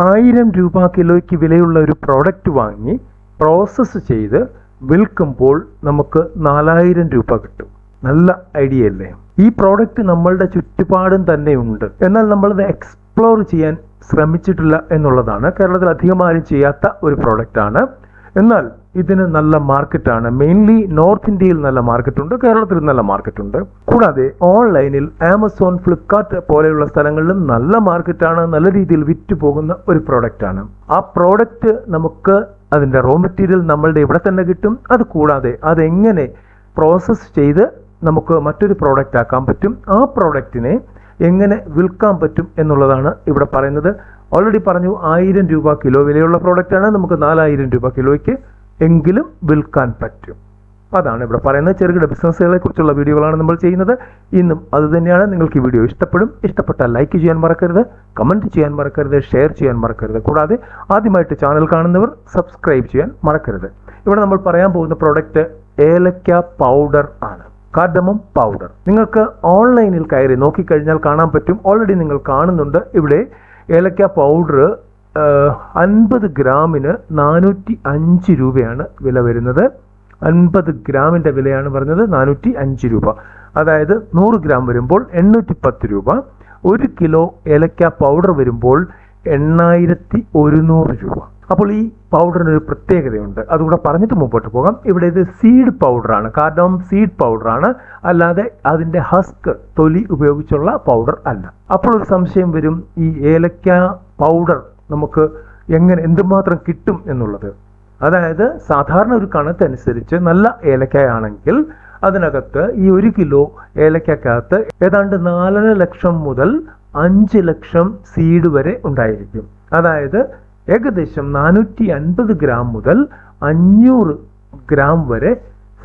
ആയിരം രൂപ കിലോയ്ക്ക് വിലയുള്ള ഒരു പ്രോഡക്റ്റ് വാങ്ങി പ്രോസസ്സ് ചെയ്ത് വിൽക്കുമ്പോൾ നമുക്ക് നാലായിരം രൂപ കിട്ടും. നല്ല ഐഡിയ അല്ലേ? ഈ പ്രോഡക്റ്റ് നമ്മളുടെ ചുറ്റുപാടും തന്നെ ഉണ്ട്. എന്നാൽ നമ്മളത് എക്സ്പ്ലോർ ചെയ്യാൻ ശ്രമിച്ചിട്ടില്ല എന്നുള്ളതാണ്. കേരളത്തിൽ അധികം ആരും ചെയ്യാത്ത ഒരു പ്രോഡക്റ്റാണ് എന്നാൽ ഇതിന് നല്ല മാർക്കറ്റാണ്. മെയിൻലി നോർത്ത് ഇന്ത്യയിൽ നല്ല മാർക്കറ്റുണ്ട് കേരളത്തിൽ നല്ല മാർക്കറ്റുണ്ട്. കൂടാതെ ഓൺലൈനിൽ ആമസോൺ ഫ്ലിപ്കാർട്ട് പോലെയുള്ള സ്ഥലങ്ങളിലും നല്ല മാർക്കറ്റാണ് നല്ല രീതിയിൽ വിറ്റ് പോകുന്ന ഒരു പ്രോഡക്റ്റാണ് ആ പ്രോഡക്റ്റ് നമുക്ക് അതിന്റെ റോ മെറ്റീരിയൽ നമ്മളുടെ ഇവിടെ തന്നെ കിട്ടും. അത് കൂടാതെ അതെങ്ങനെ പ്രോസസ്സ് ചെയ്ത് നമുക്ക് മറ്റൊരു പ്രോഡക്റ്റ് ആക്കാൻ പറ്റും ആ പ്രോഡക്റ്റിനെ എങ്ങനെ വിൽക്കാൻ പറ്റും എന്നുള്ളതാണ് ഇവിടെ പറയുന്നത്. ഓൾറെഡി പറഞ്ഞു ആയിരം രൂപ കിലോ വിലയുള്ള പ്രോഡക്റ്റ് ആണ്. നമുക്ക് നാലായിരം രൂപ കിലോയ്ക്ക് എങ്കിലും വിൽക്കാൻ പറ്റും. അതാണ് ഇവിടെ പറയുന്നത്. ചെറുകിട ബിസിനസ്സുകളെ കുറിച്ചുള്ള വീഡിയോകളാണ് നമ്മൾ ചെയ്യുന്നത്. ഇന്നും അതുതന്നെയാണ് നിങ്ങൾക്ക് ഈ വീഡിയോ ഇഷ്ടപ്പെടും. ഇഷ്ടപ്പെട്ടാൽ ലൈക്ക് ചെയ്യാൻ മറക്കരുത്. കമന്റ് ചെയ്യാൻ മറക്കരുത്. ഷെയർ ചെയ്യാൻ മറക്കരുത്. കൂടാതെ ആദ്യമായിട്ട് ചാനൽ കാണുന്നവർ സബ്സ്ക്രൈബ് ചെയ്യാൻ മറക്കരുത്. ഇവിടെ നമ്മൾ പറയാൻ പോകുന്ന പ്രോഡക്റ്റ് ഏലക്ക പൗഡർ ആണ്. കാർഡമം പൗഡർ നിങ്ങൾക്ക് ഓൺലൈനിൽ കയറി നോക്കിക്കഴിഞ്ഞാൽ കാണാൻ പറ്റും. ഓൾറെഡി നിങ്ങൾ കാണുന്നുണ്ട്. ഇവിടെ ഏലക്ക പൗഡർ അൻപത് ഗ്രാമിന് നാനൂറ്റി അഞ്ച് രൂപയാണ് വില വരുന്നത്. അൻപത് ഗ്രാമിന്റെ വിലയാണ് പറഞ്ഞത് നാനൂറ്റി അഞ്ച് രൂപ. അതായത് നൂറ് ഗ്രാം വരുമ്പോൾ എണ്ണൂറ്റി പത്ത് രൂപ. ഒരു കിലോ ഏലക്ക പൗഡർ വരുമ്പോൾ എണ്ണായിരത്തി ഒരുന്നൂറ് രൂപ. അപ്പോൾ ഈ പൗഡറിന് ഒരു പ്രത്യേകതയുണ്ട്. അതുകൂടെ പറഞ്ഞിട്ട് മുമ്പോട്ട് പോകാം. ഇവിടെ ഇത് സീഡ് പൗഡറാണ് കാരണം സീഡ് പൗഡറാണ് അല്ലാതെ അതിന്റെ ഹസ്ക് തൊലി ഉപയോഗിച്ചുള്ള പൗഡർ അല്ല. അപ്പോൾ ഒരു സംശയം വരും. ഈ ഏലക്ക പൗഡർ നമുക്ക് എങ്ങനെ എന്തുമാത്രം കിട്ടും എന്നുള്ളത്? അതായത് സാധാരണ ഒരു കണക്കനുസരിച്ച് നല്ല ഏലക്കയാണെങ്കിൽ അതിനകത്ത് ഈ ഒരു കിലോ ഏലക്കകത്ത് ഏതാണ്ട് നാലര ലക്ഷം മുതൽ അഞ്ച് ലക്ഷം സീഡ് വരെ ഉണ്ടായിരിക്കും. അതായത് ഏകദേശം നാനൂറ്റി അൻപത് ഗ്രാം മുതൽ അഞ്ഞൂറ് ഗ്രാം വരെ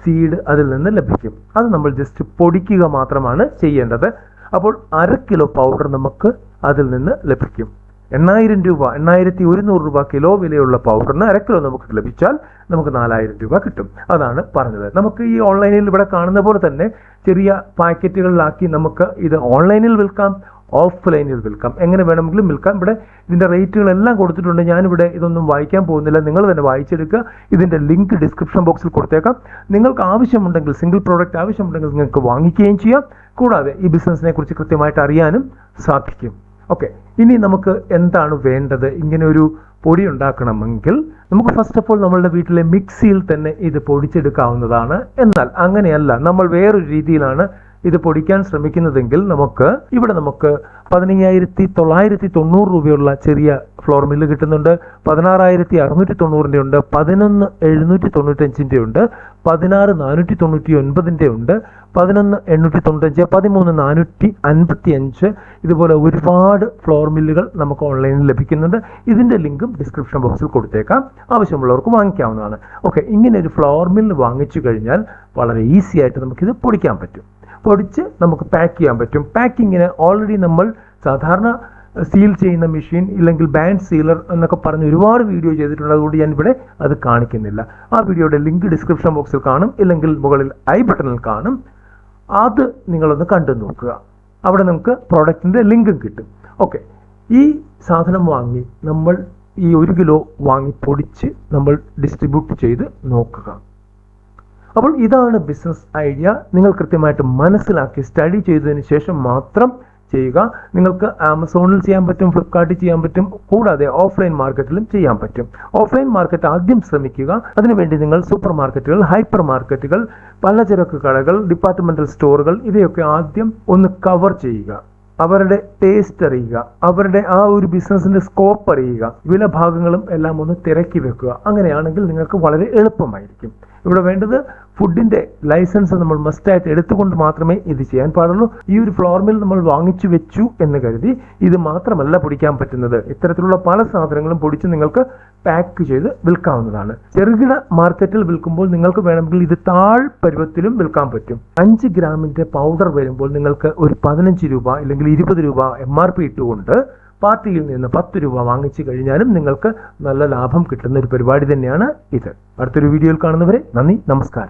സീഡ് അതിൽ നിന്ന് ലഭിക്കും. അത് നമ്മൾ ജസ്റ്റ് പൊടിക്കുക മാത്രമാണ് ചെയ്യേണ്ടത്. അപ്പോൾ അര കിലോ പൗഡർ നമുക്ക് അതിൽ നിന്ന് ലഭിക്കും. എണ്ണായിരം രൂപ എണ്ണായിരത്തി ഒരുന്നൂറ് രൂപ കിലോ വിലയുള്ള പൗഡറിന് അര കിലോ നമുക്ക് ലഭിച്ചാൽ നമുക്ക് നാലായിരം രൂപ കിട്ടും. അതാണ് പറഞ്ഞത്. നമുക്ക് ഈ ഓൺലൈനിൽ ഇവിടെ കാണുന്ന പോലെ തന്നെ ചെറിയ പാക്കറ്റുകളിലാക്കി നമുക്ക് ഇത് ഓൺലൈനിൽ വിൽക്കാം. ഓഫ്ലൈനിൽ വിൽക്കാം. എങ്ങനെ വേണമെങ്കിലും വിൽക്കാം. ഇവിടെ ഇതിന്റെ റേറ്റുകളെല്ലാം കൊടുത്തിട്ടുണ്ട്. ഞാനിവിടെ ഇതൊന്നും വായിക്കാൻ പോകുന്നില്ല. നിങ്ങൾ തന്നെ വായിച്ചെടുക്കുക. ഇതിന്റെ ലിങ്ക് ഡിസ്ക്രിപ്ഷൻ ബോക്സിൽ കൊടുത്തേക്കാം. നിങ്ങൾക്ക് ആവശ്യമുണ്ടെങ്കിൽ സിംഗിൾ പ്രോഡക്റ്റ് ആവശ്യമുണ്ടെങ്കിൽ നിങ്ങൾക്ക് വാങ്ങിക്കുകയും ചെയ്യാം. കൂടാതെ ഈ ബിസിനസ്സിനെ കുറിച്ച് കൃത്യമായിട്ട് അറിയാനും സാധിക്കും. ഓക്കെ. ഇനി നമുക്ക് എന്താണ് വേണ്ടത്? ഇങ്ങനെ ഒരു പൊടി ഉണ്ടാക്കണമെങ്കിൽ നമുക്ക് ഫസ്റ്റ് ഓഫ് ഓൾ നമ്മളുടെ വീട്ടിലെ മിക്സിയിൽ തന്നെ ഇത് പൊടിച്ചെടുക്കാവുന്നതാണ്. എന്നാൽ അങ്ങനെയല്ല. നമ്മൾ വേറൊരു രീതിയിലാണ് ഇത് പൊടിക്കാൻ ശ്രമിക്കുന്നതെങ്കിൽ നമുക്ക് ഇവിടെ നമുക്ക് പതിനയ്യായിരത്തി തൊള്ളായിരത്തി തൊണ്ണൂറ് രൂപയുള്ള ചെറിയ ഫ്ലോർ മില്ല് കിട്ടുന്നുണ്ട്. പതിനാറായിരത്തി അറുന്നൂറ്റി തൊണ്ണൂറിന്റെ ഉണ്ട്. പതിനൊന്ന് എഴുന്നൂറ്റി തൊണ്ണൂറ്റഞ്ചിന്റെ ഉണ്ട്. പതിനാറ് നാനൂറ്റി തൊണ്ണൂറ്റി ഒൻപതിന്റെ ഉണ്ട്. പതിനൊന്ന് എണ്ണൂറ്റി തൊണ്ണൂറ്റഞ്ച് പതിമൂന്ന് നാനൂറ്റി അൻപത്തി അഞ്ച് ഇതുപോലെ ഒരുപാട് ഫ്ലോർ മില്ലുകൾ നമുക്ക് ഓൺലൈനിൽ ലഭിക്കുന്നുണ്ട്. ഇതിന്റെ ലിങ്കും ഡിസ്ക്രിപ്ഷൻ ബോക്സിൽ കൊടുത്തേക്കാം. ആവശ്യമുള്ളവർക്ക് വാങ്ങിക്കാവുന്നതാണ്. ഓക്കെ ഇങ്ങനെ ഒരു ഫ്ലോർ മില്ല് വാങ്ങിച്ചു കഴിഞ്ഞാൽ വളരെ ഈസി ആയിട്ട് നമുക്കിത് പൊടിക്കാൻ പറ്റും. പൊടിച്ച് നമുക്ക് പാക്ക് ചെയ്യാൻ പറ്റും. പാക്കിങ്ങിന് ഓൾറെഡി നമ്മൾ സാധാരണ സീൽ ചെയ്യുന്ന മെഷീൻ ഇല്ലെങ്കിൽ ബാൻഡ് സീലർ എന്നൊക്കെ പറഞ്ഞ് ഒരുപാട് വീഡിയോ ചെയ്തിട്ടുണ്ട്. അതുകൊണ്ട് ഞാൻ ഇവിടെ അത് കാണിക്കുന്നില്ല. ആ വീഡിയോയുടെ ലിങ്ക് ഡിസ്ക്രിപ്ഷൻ ബോക്സിൽ കാണും. ഇല്ലെങ്കിൽ മുകളിൽ ഐ ബട്ടണിൽ കാണും. അത് നിങ്ങളൊന്ന് കണ്ടു നോക്കുക. അവിടെ നമുക്ക് പ്രോഡക്റ്റിന്റെ ലിങ്കും കിട്ടും. ഓക്കെ ഈ സാധനം വാങ്ങി നമ്മൾ ഈ ഒരു കിലോ വാങ്ങി പൊടിച്ച് നമ്മൾ ഡിസ്ട്രിബ്യൂട്ട് ചെയ്ത് നോക്കുക. അപ്പോൾ ഇതാണ് ബിസിനസ് ഐഡിയ നിങ്ങൾ കൃത്യമായിട്ട് മനസ്സിലാക്കി സ്റ്റഡി ചെയ്തതിന് ശേഷം മാത്രം ചെയ്യുക. നിങ്ങൾക്ക് ആമസോണിൽ ചെയ്യാൻ പറ്റും ഫ്ലിപ്കാർട്ടിൽ ചെയ്യാൻ പറ്റും കൂടാതെ ഓഫ്ലൈൻ മാർക്കറ്റിലും ചെയ്യാൻ പറ്റും. ഓഫ്ലൈൻ മാർക്കറ്റ് ആദ്യം ശ്രമിക്കുക. അതിനുവേണ്ടി നിങ്ങൾ സൂപ്പർ മാർക്കറ്റുകൾ ഹൈപ്പർ മാർക്കറ്റുകൾ പലചരക്ക് കടകൾ ഡിപ്പാർട്ട്മെന്റൽ സ്റ്റോറുകൾ ഇവയൊക്കെ ആദ്യം ഒന്ന് കവർ ചെയ്യുക. അവരുടെ ടേസ്റ്റ് അറിയുക. അവരുടെ ആ ഒരു ബിസിനസിന്റെ സ്കോപ്പ് അറിയുക. വില ഭാഗങ്ങളും എല്ലാം ഒന്ന് തിരക്കി വെക്കുക. അങ്ങനെയാണെങ്കിൽ നിങ്ങൾക്ക് വളരെ എളുപ്പമായിരിക്കും. ഇവിടെ വേണ്ടത് ഫുഡിന്റെ ലൈസൻസ് നമ്മൾ മസ്റ്റായിട്ട് എടുത്തുകൊണ്ട് മാത്രമേ ഇത് ചെയ്യാൻ പാടുള്ളൂ. ഈ ഒരു ഫ്ലോർ മിൽ നമ്മൾ വാങ്ങിച്ചു വെച്ചു എന്ന് കരുതി ഇത് മാത്രമല്ല പൊടിക്കാൻ പറ്റുന്നത്. ഇത്തരത്തിലുള്ള പല സാധനങ്ങളും പൊടിച്ച് നിങ്ങൾക്ക് പാക്ക് ചെയ്ത് വിൽക്കാവുന്നതാണ്. ചെറുകിട മാർക്കറ്റിൽ വിൽക്കുമ്പോൾ നിങ്ങൾക്ക് വേണമെങ്കിൽ ഇത് താഴ് പരുവത്തിലും വിൽക്കാൻ പറ്റും. അഞ്ച് ഗ്രാമിന്റെ പൗഡർ വരുമ്പോൾ നിങ്ങൾക്ക് ഒരു പതിനഞ്ച് രൂപ അല്ലെങ്കിൽ ഇരുപത് രൂപ എം ആർ പി ഇട്ടുകൊണ്ട് പാർട്ടിയിൽ നിന്ന് പത്ത് രൂപ വാങ്ങിച്ചു കഴിഞ്ഞാലും നിങ്ങൾക്ക് നല്ല ലാഭം കിട്ടുന്ന ഒരു പരിപാടി തന്നെയാണ് ഇത്. അടുത്തൊരു വീഡിയോയിൽ കാണുന്നവരെ നന്ദി നമസ്കാരം.